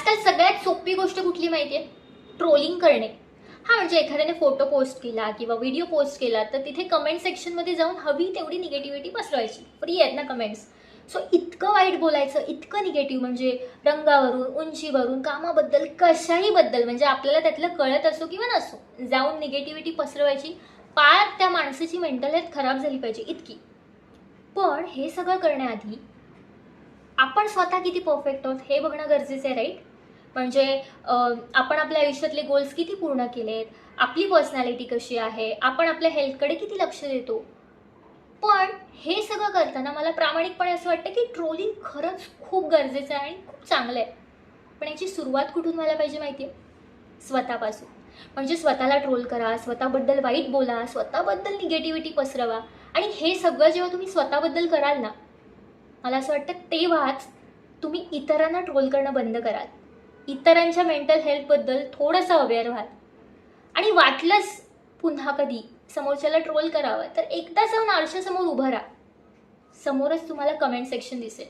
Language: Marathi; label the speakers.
Speaker 1: आजकाल सगळ्यात सोपी गोष्ट कुठली माहिती आहे ट्रोलिंग करणे. हा म्हणजे एखाद्याने फोटो पोस्ट केला किंवा व्हिडिओ पोस्ट केला तर तिथे कमेंट सेक्शनमध्ये जाऊन हवी तेवढी निगेटिव्हिटी पसरवायची. फ्री आहेत ना कमेंट्स सो इतकं वाईट बोलायचं इतकं निगेटिव्ह म्हणजे रंगावरून उंचीवरून कामाबद्दल कशाही बद्दल म्हणजे आपल्याला त्यातलं कळत असो किंवा नसो जाऊन निगेटिव्हिटी पसरवायची. पार त्या माणसाची मेंटल हेल्थ खराब झाली पाहिजे इतकी. पण हे सगळं करण्याआधी आपण स्वतः किती परफेक्ट आहोत हे बघणं गरजेचं आहे राईट म्हणजे आपण आपल्या आयुष्यातले गोल्स किती पूर्ण केलेत आपली पर्सनॅलिटी कशी आहे आपण आपल्या हेल्थकडे किती लक्ष देतो? पण हे सगळं करताना मला प्रामाणिकपणे असं वाटतं की ट्रोलिंग खरंच खूप गरजेचं आहे आणि खूप चांगलं आहे. पण याची सुरुवात कुठून व्हायला पाहिजे माहिती आहे स्वतःपासून. म्हणजे स्वतःला ट्रोल करा स्वतःबद्दल वाईट बोला स्वतःबद्दल निगेटिव्हिटी पसरवा. आणि हे सगळं जेव्हा तुम्ही स्वतःबद्दल कराल ना मला असं वाटतं तेव्हाच तुम्ही इतरांना ट्रोल करणं बंद कराल. इतरांच्या मेंटल हेल्थबद्दल थोडंसं अवेअर व्हाल. आणि वाटलंच पुन्हा कधी समोरच्याला ट्रोल करावं तर एकदा जाऊन आरशासमोर उभं राहा. समोरच तुम्हाला कमेंट सेक्शन दिसेल.